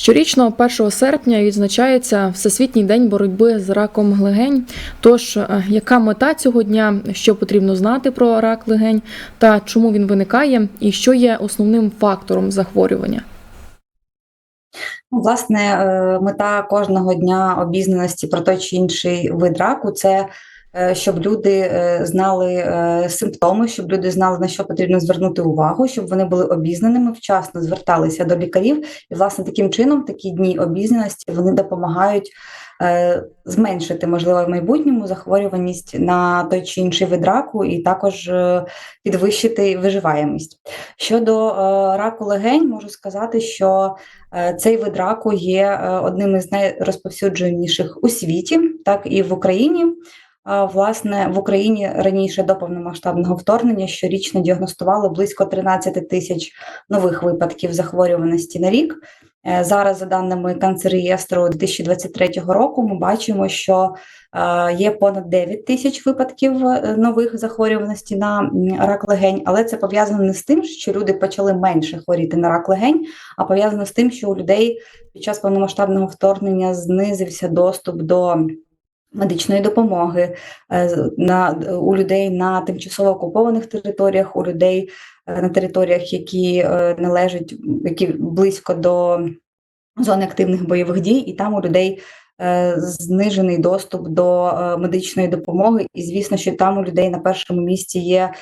Щорічно 1 серпня відзначається Всесвітній день боротьби з раком легень. Тож, е, яка мета цього дня, що потрібно знати про рак легень та чому він виникає, і що є основним фактором захворювання? Власне, е, мета кожного дня обізнаності про той чи інший вид раку це щоб люди е, знали е, симптоми, щоб люди знали, на що потрібно звернути увагу, щоб вони були обізнаними, вчасно зверталися до лікарів. І, власне, таким чином такі дні обізнаності вони допомагають е, зменшити, можливо, в майбутньому захворюваність на той чи інший вид раку, і також е, підвищити виживаємість. Щодо е, раку легень, можу сказати, що Е, Цей вид раку є е, одним із найрозповсюдженіших у світі, так і в Україні. Власне, в Україні раніше до повномасштабного вторгнення щорічно діагностували близько 13 тисяч нових випадків захворюваності на рік. Е, Зараз, за даними канцереєстру 2023 року, ми бачимо, що е, є понад 9 тисяч випадків е, нових захворюваності на рак легень, але це пов'язано не з тим, що люди почали менше хворіти на рак легень, а пов'язано з тим, що у людей під час повномасштабного вторгнення знизився доступ до медичної допомоги е, на, у людей на тимчасово окупованих територіях, у людей е, на територіях, які е, належать, які близько до зони активних бойових дій, і там у людей знижений доступ до медичної допомоги. І звісно, що там у людей на першому місці є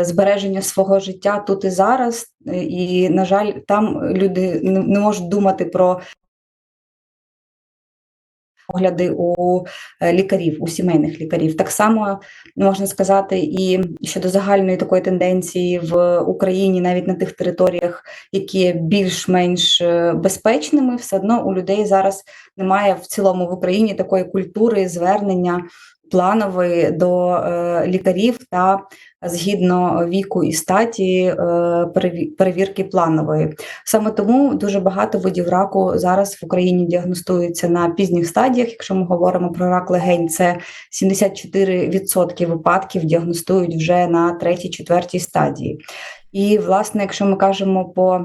збереження свого життя тут і зараз. І, на жаль, там люди не можуть думати про огляди у е, лікарів, у сімейних лікарів. Так само можна сказати, і щодо загальної такої тенденції в Україні, навіть на тих територіях, які є більш-менш е, безпечними, все одно у людей зараз немає в цілому в Україні такої культури звернення планової до е, лікарів та згідно віку і статі е, перевірки планової. Саме тому дуже багато видів раку зараз в Україні діагностуються на пізніх стадіях. Якщо ми говоримо про рак легень, це 74% випадків діагностують вже на третій, четвертій стадії. І, власне, якщо ми кажемо по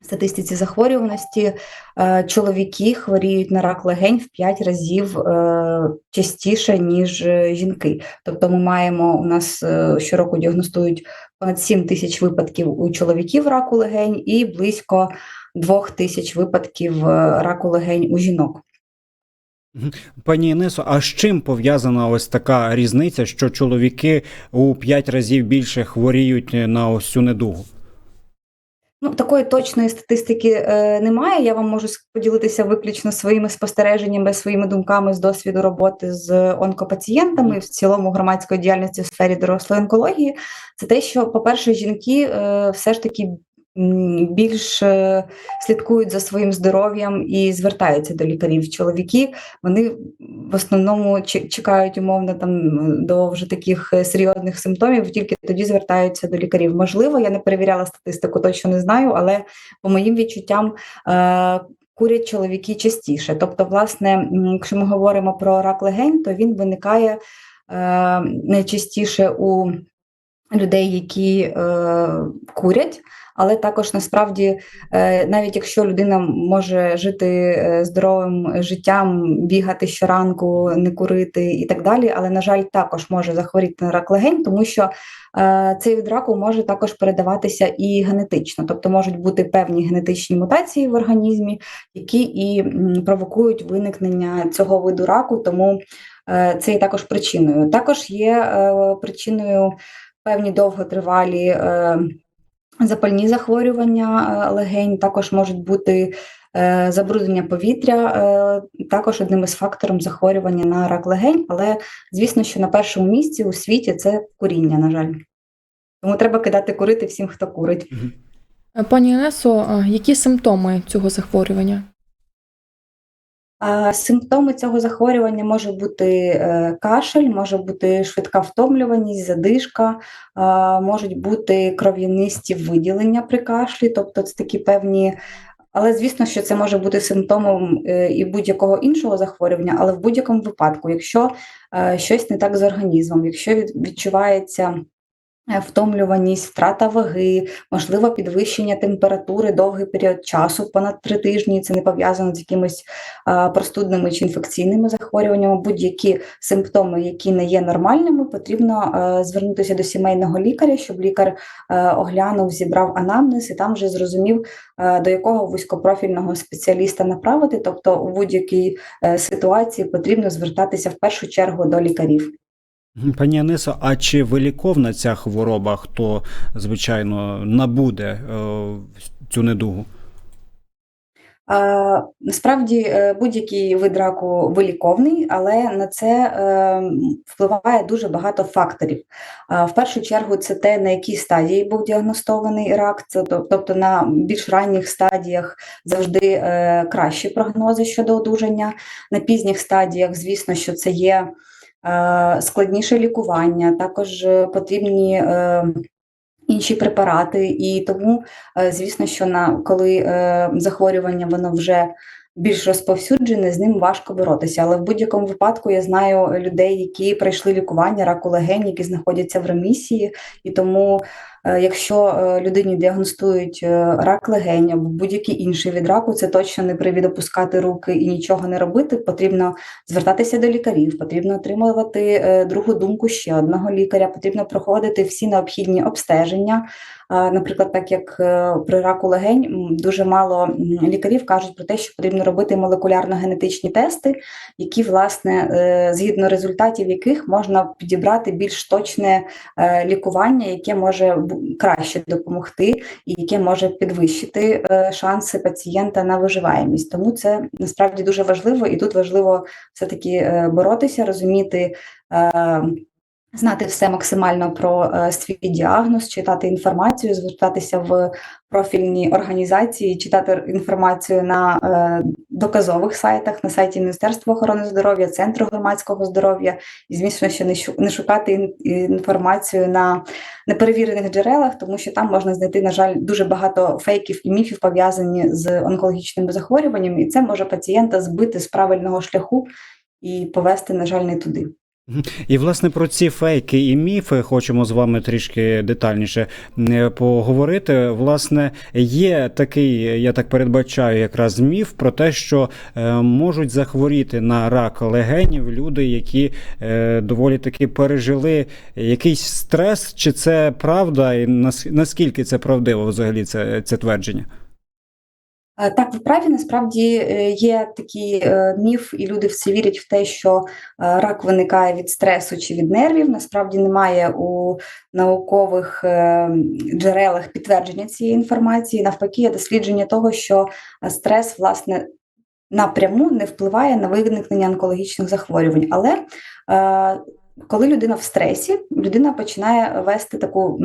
статистиці захворюваності, е, чоловіки хворіють на рак легень в 5 разів е, частіше, ніж е, жінки. Тобто ми маємо у нас щороку діагностують понад 7 тисяч випадків у чоловіків раку легень і близько 2 тисяч випадків раку легень у жінок. Пані Інесо, а з чим пов'язана ось така різниця, що чоловіки у п'ять разів більше хворіють на ось цю недугу? Ну, такої точної статистики е, немає. Я вам можу поділитися виключно своїми спостереженнями, своїми думками з досвіду роботи з онкопацієнтами в цілому громадської діяльності в сфері дорослої онкології. Це те, що, по-перше, жінки е, все ж таки більш слідкують за своїм здоров'ям і звертаються до лікарів. Чоловіки вони в основному чекають умовно там до вже таких е, серйозних симптомів, тільки тоді звертаються до лікарів. Можливо, я не перевіряла статистику, точно не знаю, але по моїм відчуттям. е, Курять чоловіки частіше. Тобто, власне, якщо ми говоримо про рак легень, то він виникає е, найчастіше у людей, які е, курять, але також насправді, е, навіть якщо людина може жити е, здоровим життям, бігати щоранку, не курити і так далі, але, на жаль, також може захворіти на рак легень, тому що е, цей від раку може також передаватися і генетично, тобто можуть бути певні генетичні мутації в організмі, які і провокують виникнення цього виду раку, тому це є також причиною. Також є причиною певні довготривалі е, запальні захворювання е, легень, також можуть бути е, забруднення повітря, е, також одним із факторів захворювання на рак легень, але звісно, що на першому місці у світі це куріння, на жаль. Тому треба кидати курити всім, хто курить. Пані Інесо, які симптоми цього захворювання? Симптоми цього захворювання може бути е, кашель, може бути швидка втомлюваність, задишка, можуть бути кров'янисті виділення при кашлі, тобто це такі певні. Але звісно, що це може бути симптомом е, і будь-якого іншого захворювання, але в будь-якому випадку, якщо е, щось не так з організмом, якщо відчувається втомлюваність, втрата ваги, можливо, підвищення температури довгий період часу, понад три тижні. Це не пов'язано з якимись а, простудними чи інфекційними захворюваннями. Будь-які симптоми, які не є нормальними, потрібно е, звернутися до сімейного лікаря, щоб лікар е, оглянув, зібрав анамнез і там вже зрозумів, е, до якого вузькопрофільного спеціаліста направити. Тобто, у будь-якій е, ситуації потрібно звертатися в першу чергу до лікарів. Пані Анисо, а чи виліковна ця хвороба, хто, звичайно, набуде е, цю недугу? Насправді е, будь-який вид раку виліковний, але на це е, впливає дуже багато факторів. В першу чергу, це те, на якій стадії був діагностований рак, це тоб- тобто на більш ранніх стадіях завжди кращі прогнози щодо одужання. На пізніх стадіях, звісно, що це є складніше лікування, також е, потрібні. е, Інші препарати, і тому, е, звісно, що на коли е, захворювання воно вже більш розповсюджене, з ним важко боротися. Але в будь-якому випадку я знаю людей, які пройшли лікування раку легень, які знаходяться в ремісії, і тому, е, якщо е, людині діагностують е, рак легень або будь-який інший від раку, це точно не привід опускати руки і нічого не робити. Потрібно звертатися до лікарів, потрібно отримувати е, другу думку ще одного лікаря, потрібно проходити всі необхідні обстеження. Наприклад, так як е, при раку легень дуже мало лікарів кажуть про те, що потрібно робити молекулярно-генетичні тести, які, власне, е, згідно результатів яких можна підібрати більш точне е, лікування, яке може краще допомогти і яке може підвищити е, шанси пацієнта на виживаємість. Тому це насправді дуже важливо, і тут важливо все-таки е, боротися, розуміти. Знати все максимально про е, свій діагноз, читати інформацію, звертатися в профільні організації, читати інформацію на е, доказових сайтах, на сайті Міністерства охорони здоров'я, Центру громадського здоров'я, і звісно, що не шукати інформацію на неперевірених джерелах, тому що там можна знайти, на жаль, дуже багато фейків і міфів пов'язані з онкологічними захворюваннями, і це може пацієнта збити з правильного шляху і повести, на жаль, не туди. І власне про ці фейки і міфи хочемо з вами трішки детальніше е, поговорити. Власне, є такий, я так передбачаю, якраз міф про те, що е, можуть захворіти на рак легенів люди, які е, доволі таки пережили якийсь стрес, чи це правда, і нас- наскільки це правдиво взагалі це, це твердження? Е, Так, ви праві, насправді е, є такий е, міф, і люди в це вірять в те, що рак виникає від стресу чи від нервів. Насправді немає у наукових джерелах підтвердження цієї інформації. Навпаки, є дослідження того, що стрес, власне, напряму не впливає на виникнення онкологічних захворювань. Але коли людина в стресі, людина починає вести таку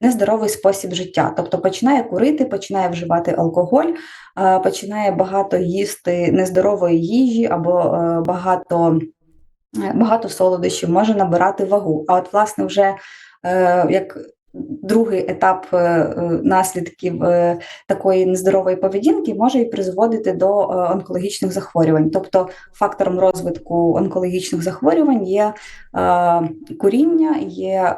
нездоровий спосіб життя, тобто починає курити, починає вживати алкоголь, е, починає багато їсти нездорової їжі або е, багато, е, багато солодощів, може набирати вагу. А от, власне, вже як другий етап е, е, наслідків е, такої нездорової поведінки може і призводити до онкологічних захворювань. Тобто фактором розвитку онкологічних захворювань є куріння, є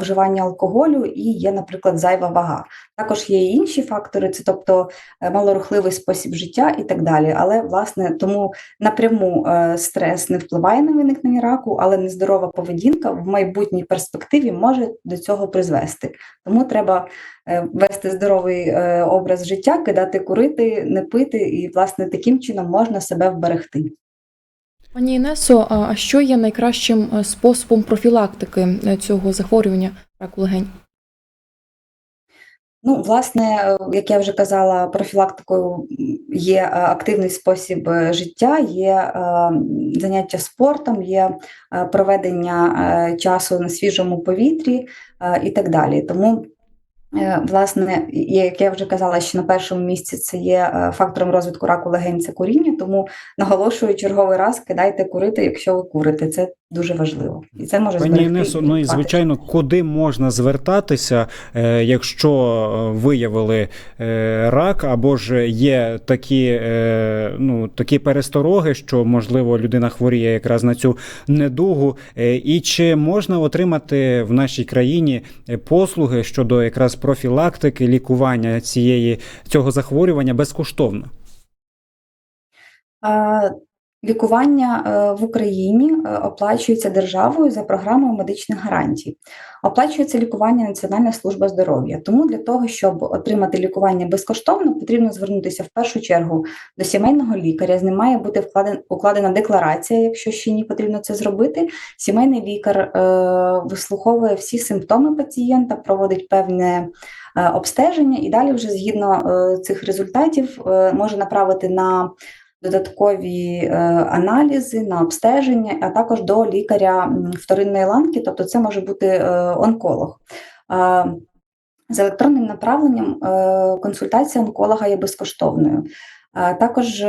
вживання алкоголю і є, наприклад, зайва вага. Також є і інші фактори, це тобто малорухливий спосіб життя і так далі. Але власне тому напряму стрес не впливає на виникнення раку, але нездорова поведінка в майбутній перспективі може до цього призвести. Тому треба е, вести здоровий е, образ життя, кидати курити, не пити, і власне таким чином можна себе вберегти. Пані Інесо, а що є найкращим е, способом профілактики цього захворювання раку легень? Ну, власне, е, як я вже казала, профілактикою є е, активний спосіб е, життя, є заняття спортом, є проведення часу на свіжому повітрі і так далі. Тому Власне, як я вже казала, що на першому місці це є е, фактором розвитку раку легень це куріння, тому наголошую черговий раз кидайте курити, якщо ви курите. Це дуже важливо, і це може Пані Інесо, ну і звичайно, куди можна звертатися, е, якщо е, виявили е, рак, або ж є такі, е, ну, такі перестороги, що можливо людина хворіє якраз на цю недугу, Е, і чи можна отримати в нашій країні е, послуги щодо якраз профілактики, лікування цієї цього захворювання безкоштовно? Лікування е, в Україні е, оплачується державою за програмою медичних гарантій. Оплачується лікування Національна служба здоров'я. Тому для того, щоб отримати лікування безкоштовно, потрібно звернутися в першу чергу до сімейного лікаря. З ним має бути укладена декларація, якщо ще ні потрібно це зробити. Сімейний лікар е, вислуховує всі симптоми пацієнта, проводить певне обстеження, і далі, вже згідно цих результатів, може направити на додаткові е, аналізи на обстеження, а також до лікаря вторинної ланки, тобто це може бути е, онколог. З електронним направленням е, консультація онколога є безкоштовною. Також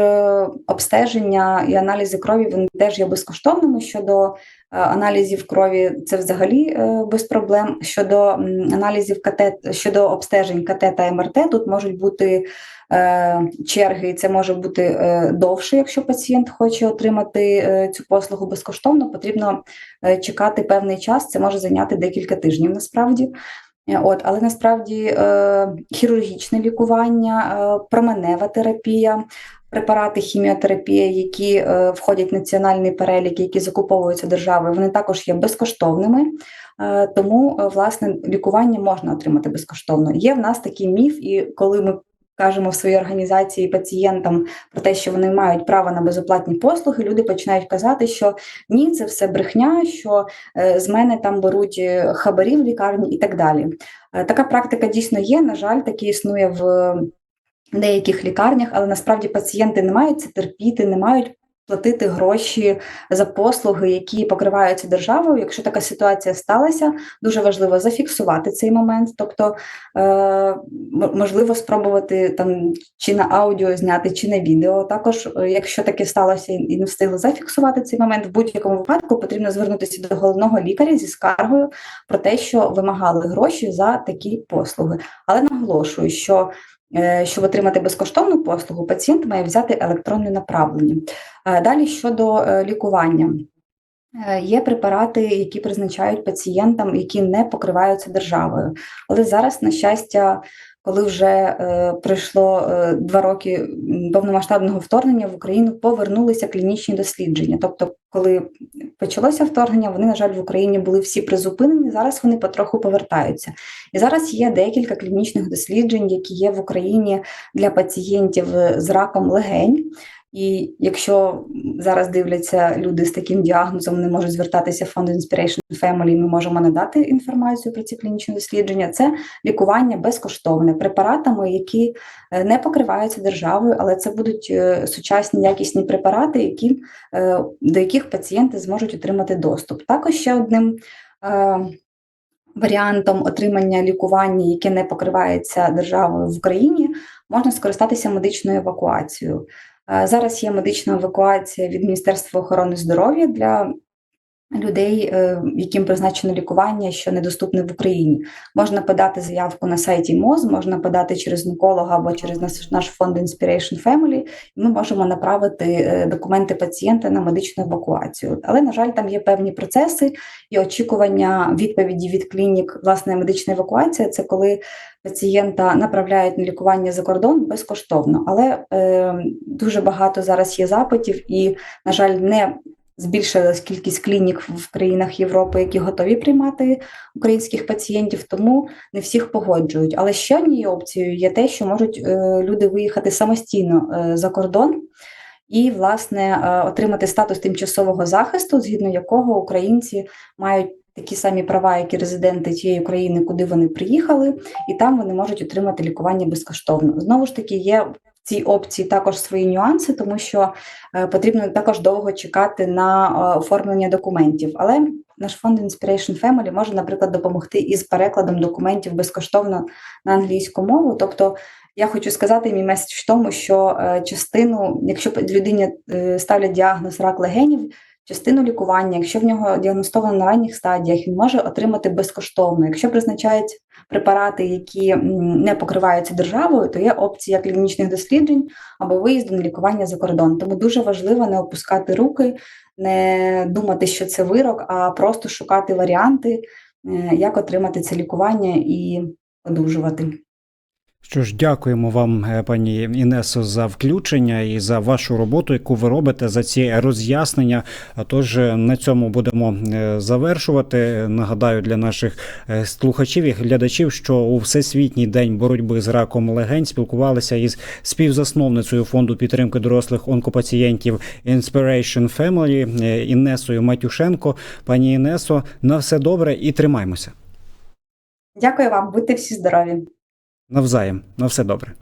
обстеження і аналізи крові вони теж є безкоштовними. Щодо аналізів крові, це взагалі без проблем. Щодо аналізів КТ, щодо обстежень КТ та МРТ, тут можуть бути черги, і це може бути е, довше, якщо пацієнт хоче отримати е, цю послугу безкоштовно, потрібно е, чекати певний час. Це може зайняти декілька тижнів насправді. Е, От, але насправді е, хірургічне лікування, е, променева терапія, препарати хіміотерапія, які е, входять в національний перелік, які закуповуються державою, вони також є безкоштовними. Е, тому, е, власне, лікування можна отримати безкоштовно. Є в нас такий міф, і коли ми кажемо в своїй організації пацієнтам про те, що вони мають право на безоплатні послуги, люди починають казати, що ні, це все брехня, що е, з мене там беруть е, хабарі в лікарні і так далі. Е, Така практика дійсно є. На жаль, таке існує в деяких лікарнях, але насправді пацієнти не мають це терпіти, не мають платити гроші за послуги, які покриваються державою. Якщо така ситуація сталася, дуже важливо зафіксувати цей момент, тобто е, можливо спробувати там чи на аудіо зняти, чи на відео. Також, е, якщо таке сталося і не встигли зафіксувати цей момент, в будь-якому випадку потрібно звернутися до головного лікаря зі скаргою про те, що вимагали гроші за такі послуги. Але наголошую, що щоб отримати безкоштовну послугу, пацієнт має взяти електронне направлення. Е, Далі щодо е, лікування. Е, Є препарати, які призначають пацієнтам, які не покриваються державою. Але зараз, на щастя, коли вже е, пройшло е, два роки повномасштабного вторгнення в Україну, повернулися клінічні дослідження. Тобто, коли почалося вторгнення, вони, на жаль, в Україні були всі призупинені. Зараз вони потроху повертаються. І зараз є декілька клінічних досліджень, які є в Україні для пацієнтів е, з раком легень. І якщо зараз дивляться люди з таким діагнозом, вони можуть звертатися в фонд Inspiration Family, Ми можемо надати інформацію про ці клінічні дослідження. Це лікування безкоштовне препаратами, які е, не покриваються державою, але це будуть е, сучасні якісні препарати, які, е, до яких пацієнти зможуть отримати доступ. Також ще одним. Варіантом отримання лікування, яке не покривається державою в Україні, можна скористатися медичною евакуацією. Е, Зараз є медична евакуація від Міністерства охорони здоров'я для людей, е, яким призначено лікування, що недоступне в Україні. Можна подати заявку на сайті МОЗ, можна подати через онколога або через наш, фонд Inspiration Family, і ми можемо направити е, документи пацієнта на медичну евакуацію. Але, на жаль, там є певні процеси і очікування відповіді від клінік. Власне, медична евакуація це коли пацієнта направляють на лікування за кордон безкоштовно. Але е, дуже багато зараз є запитів, і, на жаль, не збільшилась кількість клінік в країнах Європи, які готові приймати українських пацієнтів, тому не всіх погоджують. Але ще однією опцією є те, що можуть е, люди виїхати самостійно е, за кордон. І, власне, е, отримати статус тимчасового захисту, згідно якого українці мають такі самі права, як і резиденти тієї країни, куди вони приїхали, і там вони можуть отримати лікування безкоштовно. Знову ж таки, є цій опції також свої нюанси, тому що е, потрібно також довго чекати на е, оформлення документів. Але наш фонд Inspiration Family може, наприклад, допомогти із перекладом документів безкоштовно на англійську мову. Тобто, я хочу сказати, мій меседж в тому, що е, частину, якщо людині ставлять діагноз рак легенів, частину лікування, якщо в нього діагностовано на ранніх стадіях, він може отримати безкоштовно. Якщо призначають препарати, які не покриваються державою, то є опція клінічних досліджень або виїзду на лікування за кордон. Тому дуже важливо не опускати руки, не думати, що це вирок, а просто шукати варіанти, е, як отримати це лікування і одужувати. Що ж, дякуємо вам, е, пані Інесо, за включення і за вашу роботу, яку ви робите, за ці роз'яснення. Тож е, на цьому будемо е, завершувати. Нагадаю для наших слухачів і глядачів, що у всесвітній день боротьби з раком легень спілкувалися із співзасновницею фонду підтримки дорослих онкопацієнтів Inspiration Family Інесою Матюшенко. Пані Інесо, на все добре і тримаймося. Дякую вам, будьте всі здорові. Навзаєм, на все добре.